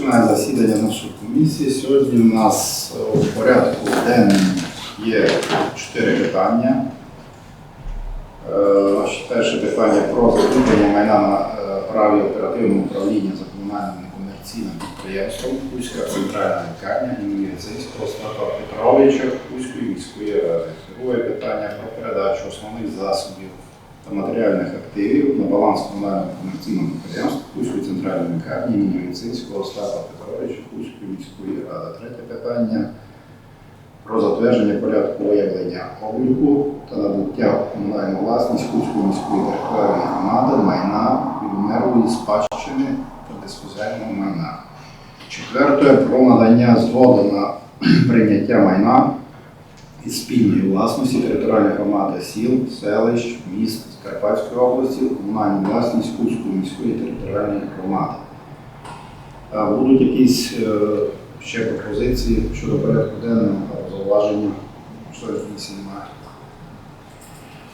Починає засідання нашої комісії. Сьогодні у нас е, у порядку денному є чотири питання. Е, Перше питання про закріплення майна на е, праві оперативного управління за комунальним некомерційним підприємством Кузька центральна лікарня імені Віцинського Остапа Петровича Кузької міської ради. Друге питання про передачу основних засобів та матеріальних активів на баланс комунального комерційного підприємства центральної лікарні імені Віцинського Остапа Петровича Кузької міської ради. Третє питання про затвердження порядку виявлення обліку та набуття в комунальну власність Кузької міської територіальної громади майна відмерлої спадщини та безпосереднього майна. Четверте про надання згоди на прийняття майна із спільної власності територіальної громади сіл, селищ, міст Карпатської області, комунальну власність Кузької міської територіальної громади. Будуть якісь е, ще пропозиції щодо порядку денного або зауваження, що комісії немає.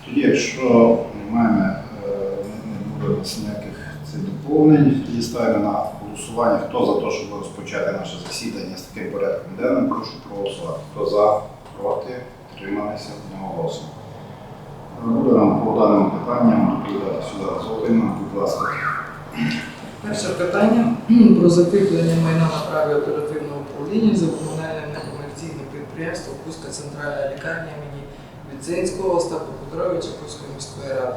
Тоді, якщо немає, е, не буде ніяких цих доповнень, тоді ставимо на голосування. Хто за те, щоб розпочати наше засідання з таким порядком денним, прошу проголосувати. Хто за, проти, трималися одноголосно. Буде нам по даним питанням доповідати сюди Золотина, будь ласка. Перше питання про закріплення майна на праві оперативного управління за комунальним некомерційним підприємством Кузька центральна лікарня імені Відзинського Остапа Петровича Кузької міської ради.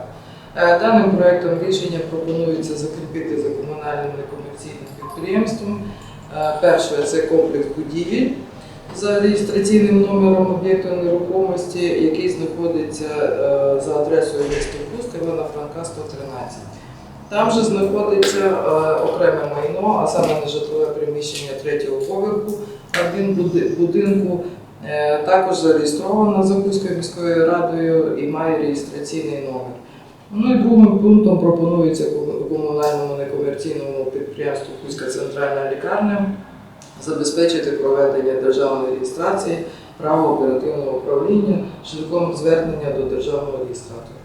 Е, Даним проектом рішення пропонується закріпити за комунальним некомерційним підприємством. Е, Перше це комплекс будівель за реєстраційним номером об'єкту нерухомості, який знаходиться е, за адресою міста Івана Франка 113. Там же знаходиться е, окреме майно, а саме нежитлове приміщення третього поверху один будинку. е, Також зареєстровано за міською радою і має реєстраційний номер. Ну і другим пунктом пропонується комунальному некомерційному підприємству Кузька центральна лікарня забезпечити проведення державної реєстрації права оперативного управління шляхом звернення до державного реєстратора.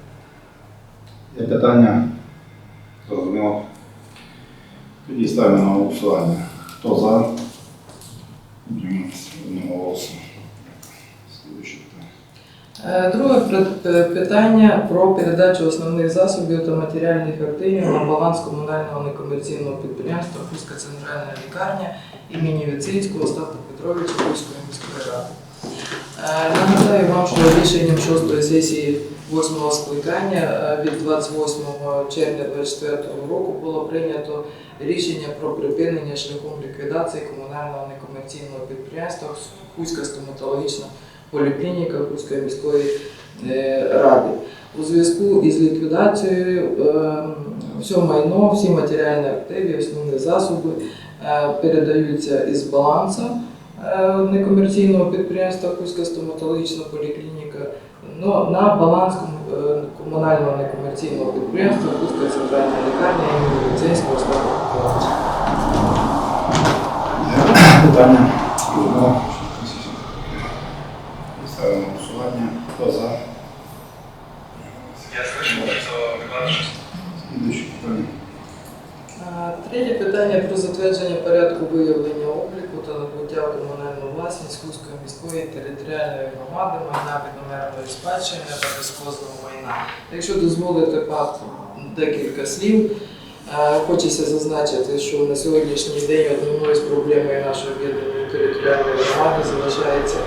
Є питання? Зрозуміло. Тоді ставимо на голосування. Хто за? Утримався одноголосно. Слідуюче питання. Е, Друге е, питання про передачу основних засобів та матеріальних активів на баланс комунального некомерційного підприємства Кузька центральна лікарня імені Віцинського Остапа Петровича Кузької міської ради. Е, Нагадаю вам, що рішенням 6 сесії 8 скликання е, від 28 червня 2024 року було прийнято рішення про припинення шляхом ліквідації комунального некомерційного підприємства Кузька стоматологічна поліклініка Кузької міської е, ради. У зв'язку із ліквідацією е, все майно, всі матеріальні активи, основні засоби е, передаються із балансу некомерційного підприємства Кузька стоматологічна поліклініка ну, на баланс комунального некомерційного підприємства Кузька центральна лікарня Остапа Петровича. Є питання? Питання про затвердження порядку виявлення обліку та набуття комунальну власність Кузької міської територіальної громади майна відомерної спадщини та безхозного майна. Якщо дозволите декілька слів, е, хочеться зазначити, що на сьогоднішній день одною з проблемою нашої об'єднаної територіальної громади залишається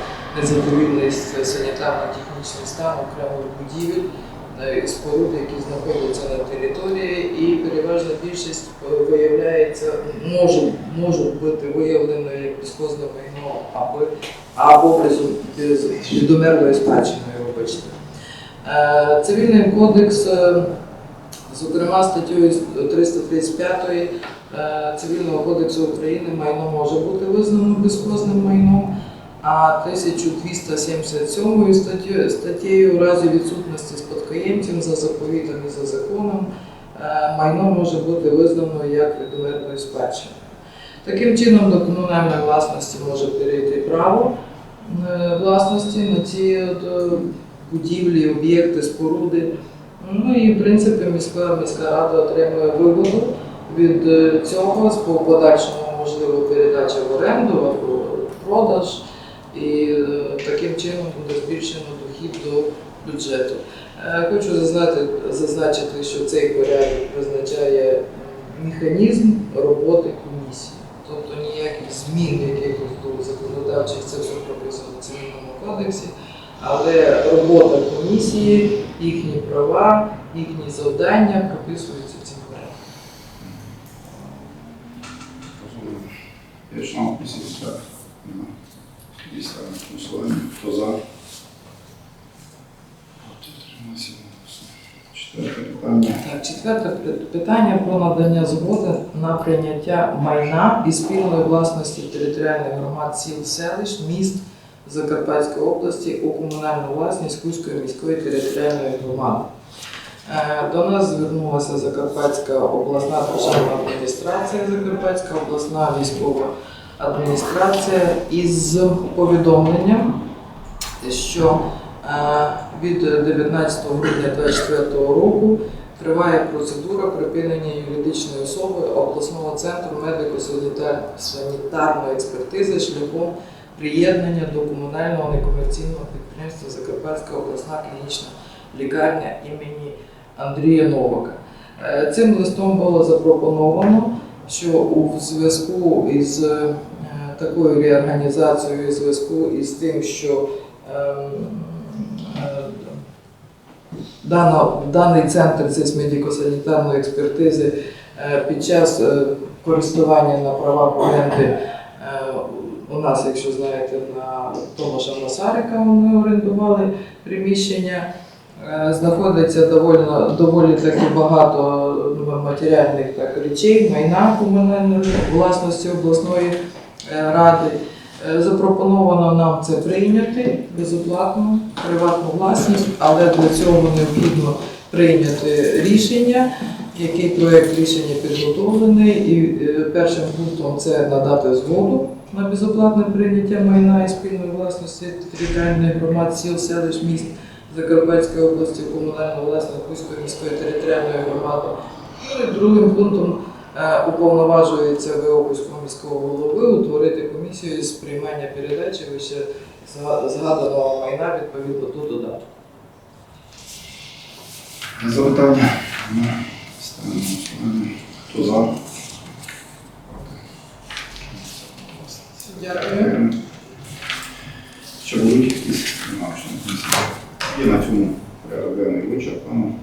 незадовільний санітарно-технічний стан окремих будівель е, споруд, які знаходяться на території, і переважна більшість е, виявляється, може, може бути виявлено як безхозне майно або, або відомерної спадщини, вибачте. Е, Цивільний кодекс, е, зокрема статтею 335 е, Цивільного кодексу України майно може бути визнано безхозним майном, а 1277 статтю- статтею у разі відсутності спадкоємців за заповітом і за законом е, майно може бути визнано як відомерною спадщиною. Таким чином до комунальної власності може перейти право е, власності на ці е, будівлі, об'єкти, споруди. Ну і в принципі міська, міська рада отримує вигоду від цього з по подальшому можливо передача в оренду або продаж, і таким чином буде збільшено дохід до бюджету. Е, Хочу зазначити, що цей порядок визначає механізм роботи комісії. Тобто ніяких змін якихось до законодавчих, це все прописано в цивільному кодексі, але робота комісії, їхні права, їхні завдання прописуються. Розумію. Є член комісії так? Голосування. Хто за? Четверте питання. Так, четверте питання про надання згоди на прийняття майна і спільної власності територіальних громад сіл, селищ, міст Закарпатської області у комунальну власність Кузької міської територіальної громади. Е, До нас звернулася Закарпатська обласна державна адміністрація, Закарпатська обласна військова адміністрація із повідомленням, що е, від 19 грудня 2024 року триває процедура припинення юридичної особи обласного центру медико-санітарної експертизи шляхом приєднання до комунального некомерційного підприємства Закарпатська обласна клінічна лікарня імені Андрія Новака. Е, Цим листом було запропоновано, що у зв'язку із е, такою реорганізацією, у зв'язку із тим, що ем, е, дана, даний центр медико-санітарної експертизи е, під час е, користування на правах оренди е, у нас, якщо знаєте, на Томаша Масарика вони орендували приміщення. Знаходиться доволі, доволі таки багато ну, матеріальних так, речей, майна комунальної власності обласної ради. Е, Запропоновано нам це прийняти безоплатно, приватну власність, але для цього необхідно прийняти рішення, який проєкт рішення підготовлений. І е, першим пунктом це надати згоду на безоплатне прийняття майна і спільної власності територіальних громад сіл, селищ, міст Закарпатської області, комунальну власність Кузької міської територіальної громади. Ну і другим пунктом Е, уповноважується ВО Кузького міського голови утворити комісію з приймання передачі вище згаданого майна відповідно до додатку. Запитання? Хто за? Дякую. Ще будуть якісь Нема, що комісії. І на цьому денний вичерпано.